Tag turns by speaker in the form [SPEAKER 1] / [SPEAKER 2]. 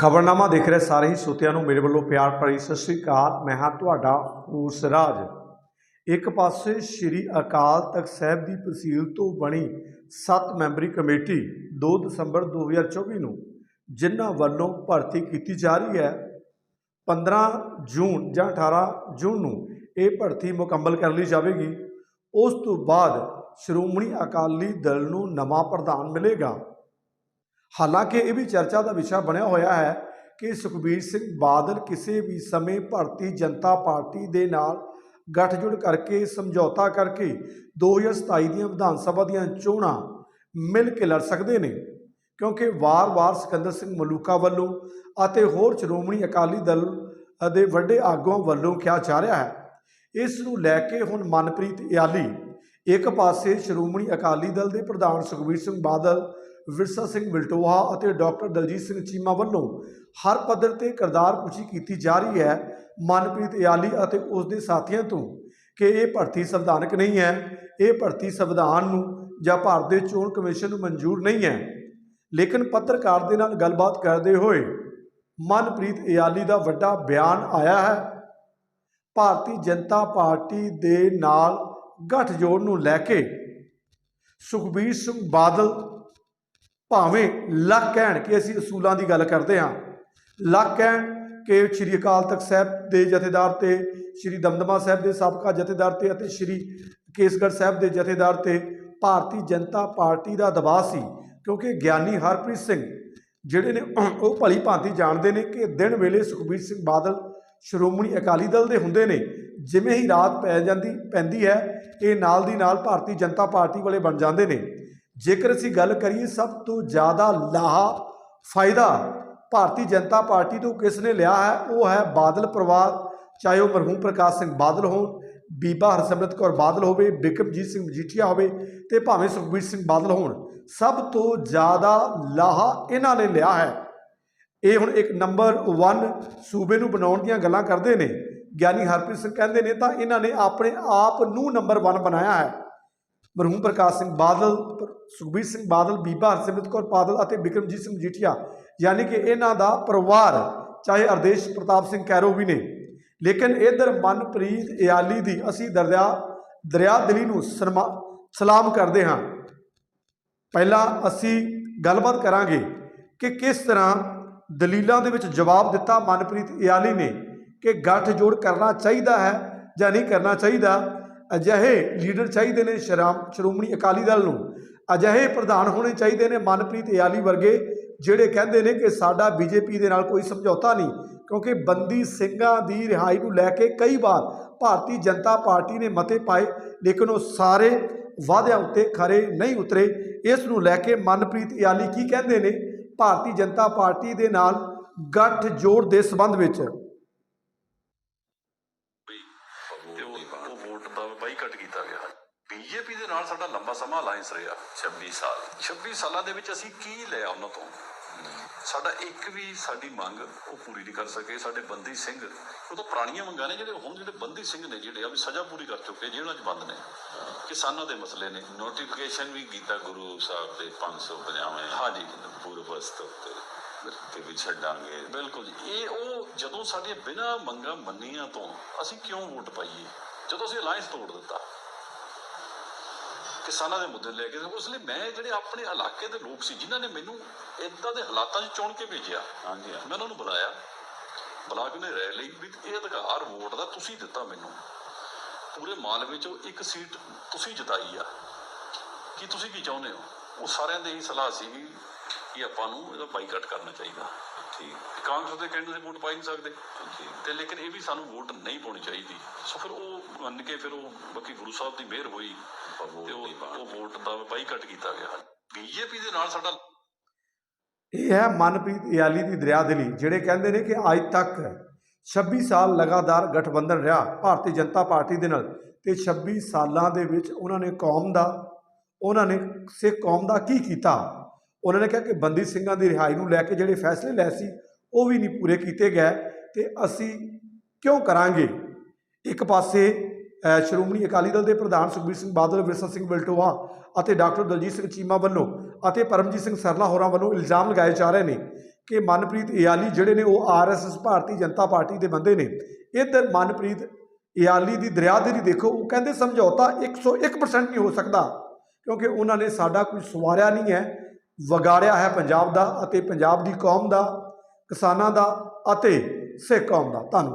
[SPEAKER 1] ਖਬਰਨਾਮਾ ਦੇਖ ਰਹੇ ਸਾਰੇ ਹੀ ਸੋਤਿਆਂ ਨੂੰ ਮੇਰੇ ਵੱਲੋਂ ਪਿਆਰ ਭਰੀ ਸਤਿ ਸ੍ਰੀ ਅਕਾਲ। ਮੈਂ ਹਾਂ ਤੁਹਾਡਾ ਊਸਰਾਜ ਇੱਕ ਪਾਸੇ ਸ੍ਰੀ ਅਕਾਲ ਤਖਤ ਸਾਹਿਬ ਦੀ ਤਹਿਸੀਲ ਤੋਂ ਬਣੀ 7 ਮੈਂਬਰੀ ਕਮੇਟੀ 2 ਦਸੰਬਰ 2024 ਨੂੰ ਜਿਨ੍ਹਾਂ ਵੱਲੋਂ ਭਰਤੀ ਕੀਤੀ ਜਾ ਰਹੀ ਹੈ 15 ਜੂਨ ਜਾਂ 18 ਜੂਨ ਨੂੰ ਇਹ ਭਰਤੀ ਮੁਕੰਮਲ ਕਰ ਲਈ ਜਾਵੇਗੀ। ਉਸ ਤੋਂ ਬਾਅਦ ਸ਼੍ਰੋਮਣੀ ਅਕਾਲੀ ਦਲ ਨੂੰ ਨਵਾਂ ਪ੍ਰਧਾਨ ਮਿਲੇਗਾ। ਹਾਲਾਂਕਿ ਇਹ ਵੀ ਚਰਚਾ ਦਾ ਵਿਸ਼ਾ ਬਣਿਆ ਹੋਇਆ ਹੈ ਕਿ ਸੁਖਬੀਰ ਸਿੰਘ ਬਾਦਲ ਕਿਸੇ ਵੀ ਸਮੇਂ ਭਾਰਤੀ ਜਨਤਾ ਪਾਰਟੀ ਦੇ ਨਾਲ ਗੱਠਜੋੜ ਕਰਕੇ, ਸਮਝੌਤਾ ਕਰਕੇ 2027 ਦੀਆਂ ਵਿਧਾਨ ਸਭਾ ਦੀਆਂ ਚੋਣਾਂ ਮਿਲ ਕੇ ਲੜ ਸਕਦੇ ਨੇ। ਕਿਉਂਕਿ ਵਾਰ-ਵਾਰ ਸਿਕੰਦਰ ਸਿੰਘ ਮਲੂਕਾ ਵੱਲੋਂ ਅਤੇ ਹੋਰ ਸ਼੍ਰੋਮਣੀ ਅਕਾਲੀ ਦਲ ਦੇ ਵੱਡੇ ਆਗੂਆਂ ਵੱਲੋਂ ਕਿਹਾ ਜਾ ਰਿਹਾ ਹੈ। ਇਸ ਨੂੰ ਲੈ ਕੇ ਹੁਣ ਮਨਪ੍ਰੀਤ ਇਆਲੀ ਇੱਕ ਪਾਸੇ ਸ਼੍ਰੋਮਣੀ ਅਕਾਲੀ ਦਲ ਦੇ ਪ੍ਰਧਾਨ ਸੁਖਬੀਰ ਸਿੰਘ ਬਾਦਲ ਵਿਰਸਾ ਸਿੰਘ ਬਿਲਟੋਹਾ ਅਤੇ ਡਾਕਟਰ ਦਲਜੀਤ ਸਿੰਘ ਚੀਮਾ ਵੱਲੋਂ ਹਰ ਪੱਧਰ ਤੇ ਕਿਰਦਾਰ ਪੁੱਛੀ ਕੀਤੀ ਜਾ ਰਹੀ ਹੈ। ਮਨਪ੍ਰੀਤ ਇਆਲੀ ਅਤੇ ਉਸ ਦੇ ਸਾਥੀਆਂ ਤੋਂ ਕਿ ਇਹ ਭਰਤੀ ਸੰਵਿਧਾਨਕ ਨਹੀਂ ਹੈ। ਇਹ ਭਰਤੀ ਸੰਵਿਧਾਨ ਨੂੰ ਜਾਂ ਭਾਰਤ ਦੇ ਚੋਣ ਕਮਿਸ਼ਨ ਨੂੰ ਮਨਜ਼ੂਰ ਨਹੀਂ ਹੈ। ਲੇਕਿਨ ਪੱਤਰਕਾਰ ਦੇ ਨਾਲ ਗੱਲਬਾਤ ਕਰਦੇ ਹੋਏ ਮਨਪ੍ਰੀਤ ਇਆਲੀ ਦਾ ਵੱਡਾ ਬਿਆਨ ਆਇਆ ਹੈ। ਭਾਰਤੀ ਜਨਤਾ ਪਾਰਟੀ ਦੇ ਨਾਲ ਗੱਠਜੋੜ ਨੂੰ ਲੈ ਕੇ ਸੁਖਬੀਰ ਸਿੰਘ ਬਾਦਲ ਭਾਵੇਂ ਲੱਖ ਕਹਿਣ ਕਿ ਅਸੀਂ ਅਸੂਲਾਂ ਦੀ ਗੱਲ ਕਰਦੇ ਹਾਂ। ਲੱਖ ਕਹਿਣ ਕਿ ਸ਼੍ਰੀ ਅਕਾਲ ਤਖਤ ਸਾਹਿਬ ਦੇ ਜਥੇਦਾਰ ਤੇ, ਸ਼੍ਰੀ ਦਮਦਮਾ ਸਾਹਿਬ ਦੇ ਸਾਬਕਾ ਜਥੇਦਾਰ ਤੇ ਅਤੇ ਸ਼੍ਰੀ ਕੇਸਗੜ੍ਹ ਸਾਹਿਬ ਦੇ ਜਥੇਦਾਰ ਤੇ ਭਾਰਤੀ ਜਨਤਾ ਪਾਰਟੀ ਦਾ ਦਬਾਅ ਸੀ। ਕਿਉਂਕਿ ਗਿਆਨੀ ਹਰਪ੍ਰੀਤ ਸਿੰਘ ਜਿਹੜੇ ਨੇ, ਉਹ ਭਲੀ ਭਾਂਤੀ ਜਾਣਦੇ ਨੇ ਕਿ ਦਿਨ ਵੇਲੇ ਸੁਖਬੀਰ ਸਿੰਘ ਬਾਦਲ ਸ਼੍ਰੋਮਣੀ ਅਕਾਲੀ ਦਲ ਦੇ ਹੁੰਦੇ ਨੇ। ਜਿਵੇਂ ਹੀ ਰਾਤ ਪੈ ਜਾਂਦੀ, ਪੈਂਦੀ ਹੈ, ਇਹ ਨਾਲ ਦੀ ਨਾਲ ਭਾਰਤੀ ਜਨਤਾ ਪਾਰਟੀ ਵਾਲੇ ਬਣ ਜਾਂਦੇ ਨੇ। ਜੇਕਰ ਅਸੀਂ ਗੱਲ ਕਰੀਏ ਸਭ ਤੋਂ ਜ਼ਿਆਦਾ ਲਾਹਾ ਫਾਇਦਾ ਭਾਰਤੀ ਜਨਤਾ ਪਾਰਟੀ ਤੋਂ ਕਿਸ ਨੇ ਲਿਆ ਹੈ, ਉਹ ਹੈ ਬਾਦਲ ਪਰਿਵਾਰ, ਚਾਹੇ ਉਹ ਮਰਹੂਮ ਪ੍ਰਕਾਸ਼ ਸਿੰਘ ਬਾਦਲ ਹੋਣ, ਬੀਬਾ ਹਰਸਿਮਰਤ ਕੌਰ ਬਾਦਲ ਹੋਵੇ, ਬਿਕਰਮਜੀਤ ਸਿੰਘ ਮਜੀਠੀਆ ਹੋਵੇ ਤੇ ਭਾਵੇਂ ਸੁਖਬੀਰ ਸਿੰਘ ਬਾਦਲ ਹੋਣ, ਸਭ ਤੋਂ ਜ਼ਿਆਦਾ ਲਾਹਾ ਇਹਨਾਂ ਨੇ ਲਿਆ ਹੈ। ਇਹ ਹੁਣ ਇੱਕ ਨੰਬਰ 1 ਸੂਬੇ ਨੂੰ ਬਣਾਉਣ ਦੀਆਂ ਗੱਲਾਂ ਕਰਦੇ ਨੇ। ਗਿਆਨੀ ਹਰਪ੍ਰੀਤ ਸਿੰਘ ਕਹਿੰਦੇ ਨੇ ਤਾਂ ਇਹਨਾਂ ਨੇ ਆਪਣੇ ਆਪ ਨੂੰ ਨੰਬਰ 1 ਬਣਾਇਆ ਹੈ। ਮਰਹੂਮ ਪ੍ਰਕਾਸ਼ ਸਿੰਘ ਬਾਦਲ, ਸੁਖਬੀਰ ਸਿੰਘ ਬਾਦਲ ਬੀਬਾ ਹਰਸਿਮਰਤ ਕੌਰ ਬਾਦਲ ਅਤੇ ਬਿਕਰਮਜੀਤ ਸਿੰਘ ਮਜੀਠੀਆ, ਯਾਨੀ ਕਿ ਇਹਨਾਂ ਦਾ ਪਰਿਵਾਰ, ਚਾਹੇ ਅਰਦੇਸ਼ ਪ੍ਰਤਾਪ ਸਿੰਘ ਕੈਰੋ ਵੀ ਨੇ। ਲੇਕਿਨ ਇਧਰ ਮਨਪ੍ਰੀਤ ਇਆਲੀ ਦੀ ਅਸੀਂ ਦਰਿਆ ਦਰਿਆ ਦਿਲੀ ਨੂੰ ਸਨਮਾ, ਸਲਾਮ ਕਰਦੇ ਹਾਂ। ਪਹਿਲਾਂ ਅਸੀਂ ਗੱਲਬਾਤ ਕਰਾਂਗੇ ਕਿ ਕਿਸ ਤਰ੍ਹਾਂ ਦਲੀਲਾਂ ਦੇ ਵਿੱਚ ਜਵਾਬ ਦਿੱਤਾ ਮਨਪ੍ਰੀਤ ਇਆਲੀ ਨੇ ਕਿ ਗੱਠ ਜੋੜ ਕਰਨਾ ਚਾਹੀਦਾ ਹੈ ਜਾਂ ਨਹੀਂ ਕਰਨਾ ਚਾਹੀਦਾ। ਅਜਿਹੇ ਲੀਡਰ ਚਾਹੀਦੇ ਨੇ ਸ਼ਰਾਮ ਸ਼੍ਰੋਮਣੀ ਅਕਾਲੀ ਦਲ ਨੂੰ। ਅਜਿਹੇ ਪ੍ਰਧਾਨ ਹੋਣੇ ਚਾਹੀਦੇ ਨੇ ਮਨਪ੍ਰੀਤ ਇਆਲੀ ਵਰਗੇ, ਜਿਹੜੇ ਕਹਿੰਦੇ ਨੇ ਕਿ ਸਾਡਾ ਬੀਜੇਪੀ ਦੇ ਨਾਲ ਕੋਈ ਸਮਝੌਤਾ ਨਹੀਂ, ਕਿਉਂਕਿ ਬੰਦੀ ਸਿੰਘਾਂ ਦੀ ਰਿਹਾਈ ਨੂੰ ਲੈ ਕੇ ਕਈ ਵਾਰ ਭਾਰਤੀ ਜਨਤਾ ਪਾਰਟੀ ਨੇ ਮਤੇ ਪਾਏ, ਲੇਕਿਨ ਉਹ ਸਾਰੇ ਵਾਅਦਿਆਂ ਉੱਤੇ ਖਰੇ ਨਹੀਂ ਉਤਰੇ। ਇਸ ਨੂੰ ਲੈ ਕੇ ਮਨਪ੍ਰੀਤ ਇਆਲੀ ਕੀ ਕਹਿੰਦੇ ਨੇ? ਭਾਰਤੀ ਜਨਤਾ ਪਾਰਟੀ ਦੇ ਨਾਲ ਗੱਠ ਜੋੜ ਦੇ ਸੰਬੰਧ ਵਿੱਚ।
[SPEAKER 2] ਤੇ ਉਹ ਵੋਟ ਦਾ ਬਾਈਕਾਟ ਕੀਤਾ ਗਿਆ। ਬੀਜੇਪੀ ਦੇ ਨਾਲ ਸਾਡਾ ਲੰਬਾ ਸਮਾਂ ਅਲਾਈਅੰਸ ਰਿਹਾ। 26 ਸਾਲ। 26 ਸਾਲਾਂ ਦੇ ਵਿੱਚ ਅਸੀਂ ਕੀ ਲਿਆ ਉਹਨਾਂ ਤੋਂ? ਸਾਡਾ ਇੱਕ ਵੀ ਸਾਡੀ ਮੰਗ ਉਹ ਪੂਰੀ ਨਹੀਂ ਕਰ ਸਕੇ। ਸਾਡੇ ਬੰਦੀ ਸਿੰਘ ਉਹ ਤਾਂ ਪੁਰਾਣੀਆਂ ਮੰਗਾਂ ਨੇ ਜਿਹੜੇ ਹੁਣ ਜਿਹੜੇ ਬੰਦੀ ਸਿੰਘ ਨੇ ਜਿਹੜੇ ਆ ਵੀ ਸਜ਼ਾ ਪੂਰੀ ਕਰ ਚੁੱਕੇ ਜੇਲ੍ਹਾਂ 'ਚ ਬੰਦ ਨੇ। ਕਿਸਾਨਾਂ ਦੇ ਮਸਲੇ ਨੇ।
[SPEAKER 3] ਨੋਟੀਫਿਕੇਸ਼ਨ ਵੀ ਕੀਤਾ ਗੁਰੂ ਸਾਹਿਬ ਦੇ 550
[SPEAKER 2] ਹਾਂਜੀ।
[SPEAKER 3] ਪੂਰਵ ਅਸਤ ਉੱਤੇ ਤੇ ਵੀ ਛੱਡਾਂਗੇ।
[SPEAKER 2] ਬਿਲਕੁਲ ਜੀ। ਇਹ ਉਹ ਜਦੋਂ ਸਾਡੀਆਂ ਬਿਨਾਂ ਮੰਗਾਂ ਮੰਨੀਆਂ ਤੋਂ ਅਸੀਂ ਕਿਉਂ ਵੋਟ ਪਾਈਏ? ਜਦੋਂ ਅਸੀਂ ਅਲਾਈਅੰਸ ਤੋੜ ਦਿੱਤਾ ਕਿਸਾਨਾਂ ਦੇ ਮੁੱਦੇ ਲੈ ਕੇ ਉਸ ਲਈ ਮੈਂ ਜਿਹੜੇ ਆਪਣੇ ਇਲਾਕੇ ਦੇ ਲੋਕ ਸੀ ਜਿਨ੍ਹਾਂ ਨੇ ਮੈਨੂੰ ਇਦਾਂ ਦੇ ਹਾਲਾਤਾਂ 'ਚ ਚੁਣ ਕੇ ਭੇਜਿਆ
[SPEAKER 3] ਹਾਂਜੀ ਹਾਂ।
[SPEAKER 2] ਮੈਂ ਉਹਨਾਂ ਨੂੰ ਬੁਲਾਇਆ। ਬੁਲਾ ਕੇ ਨੇ ਰਹਿ ਲਈ ਵੀ ਇਹ ਅਧਿਕਾਰ ਵੋਟ ਦਾ ਤੁਸੀਂ ਦਿੱਤਾ ਮੈਨੂੰ। ਪੂਰੇ ਮਾਲਵੇ 'ਚੋਂ ਇੱਕ ਸੀਟ ਤੁਸੀਂ ਜਿਤਾਈ ਆ। ਕੀ ਤੁਸੀਂ ਕੀ ਚਾਹੁੰਦੇ ਹੋ? ਉਹ ਸਾਰਿਆਂ ਦੀ ਇਹੀ ਸਲਾਹ ਸੀ ਕਿ ਆਪਾਂ ਨੂੰ ਇਹਦਾ ਬਾਈਕਾਟ ਕਰਨਾ ਚਾਹੀਦਾ।
[SPEAKER 3] ਠੀਕ।
[SPEAKER 2] ਕਾਂਗਰਸ ਦੇ ਕਹਿੰਦੇ ਵੋਟ ਪਾਈ ਨਹੀਂ ਸਕਦੇ। ਤੇ ਲੇਕਿਨ ਇਹ ਵੀ ਸਾਨੂੰ ਵੋਟ ਨਹੀਂ ਪਾਉਣੀ ਚਾਹੀਦੀ। ਸੋ ਫਿਰ ਉਹ ਮੰਨ ਕੇ ਫਿਰ ਉਹ ਬਾਕੀ ਗੁਰੂ ਸਾਹਿਬ ਦੀ ਮਿਹਰ ਹੋਈ। ਤੇ। ਉਹ ਵੋਟ ਦਾ ਬਾਈਕਾਟ ਕੀਤਾ ਗਿਆ। ਬੀਜੇਪੀ ਦੇ ਨਾਲ ਸਾਡਾ
[SPEAKER 1] ਇਹ ਹੈ ਮਨਪ੍ਰੀਤ ਇਆਲੀ ਦੀ ਦਰਿਆਦਿਲੀ ਜਿਹੜੇ ਕਹਿੰਦੇ ਨੇ ਕਿ ਅੱਜ ਤੱਕ 26 ਸਾਲ ਲਗਾਤਾਰ ਗਠਬੰਧਨ ਰਿਹਾ ਭਾਰਤੀ ਜਨਤਾ ਪਾਰਟੀ ਦੇ ਨਾਲ। ਤੇ 26 ਸਾਲਾਂ ਦੇ ਵਿੱਚ ਉਹਨਾਂ ਨੇ ਕੌਮ ਦਾ ਉਹਨਾਂ ਨੇ ਸਿੱਖ ਕੌਮ ਦਾ ਕੀ ਕੀਤਾ? ਉਹਨਾਂ ਨੇ ਕਿਹਾ ਕਿ ਬੰਦੀ ਸਿੰਘਾਂ ਦੀ ਰਿਹਾਈ ਨੂੰ ਲੈ ਕੇ ਜਿਹੜੇ ਫੈਸਲੇ ਲੈ ਸੀ, ਉਹ ਵੀ ਨਹੀਂ ਪੂਰੇ ਕੀਤੇ ਗਏ ਤੇ ਅਸੀਂ ਕਿਉਂ ਕਰਾਂਗੇ? ਇੱਕ ਪਾਸੇ ਸ਼੍ਰੋਮਣੀ ਅਕਾਲੀ ਦਲ ਦੇ ਪ੍ਰਧਾਨ ਸੁਖਬੀਰ ਸਿੰਘ ਬਾਦਲ, ਵਿਰਸਾ ਸਿੰਘ ਬਲਟੋਆ ਅਤੇ ਡਾਕਟਰ ਦਲਜੀਤ ਸਿੰਘ ਚੀਮਾ ਵੱਲੋਂ ਅਤੇ ਪਰਮਜੀਤ ਸਿੰਘ ਸਰਲਾ ਹੋਰਾਂ ਵੱਲੋਂ ਇਲਜ਼ਾਮ ਲਗਾਏ ਜਾ ਰਹੇ ਨੇ ਕਿ ਮਨਪ੍ਰੀਤ ਇਆਲੀ ਜਿਹੜੇ ਨੇ, ਉਹ ਆਰਐਸਐਸ ਭਾਰਤੀ ਜਨਤਾ ਪਾਰਟੀ ਦੇ ਬੰਦੇ ਨੇ। ਇੱਧਰ ਮਨਪ੍ਰੀਤ ਇਆਲੀ ਦੀ ਦਰਿਆ ਦਰਿਆਦਰੀ ਦੇਖੋ, ਉਹ ਕਹਿੰਦੇ ਸਮਝੌਤਾ 101% ਨਹੀਂ ਹੋ ਸਕਦਾ ਕਿਉਂਕਿ ਉਹਨਾਂ ਨੇ ਸਾਡਾ ਕੋਈ ਸਵਾਰਿਆ ਨਹੀਂ ਹੈ। ਵਗਾੜਿਆ ਹੈ ਪੰਜਾਬ ਦਾ ਅਤੇ ਪੰਜਾਬ ਦੀ ਕੌਮ ਦਾ, ਕਿਸਾਨਾਂ ਦਾ ਅਤੇ ਸਿੱਖ ਕੌਮ ਦਾ। ਧੰਨਵਾਦ।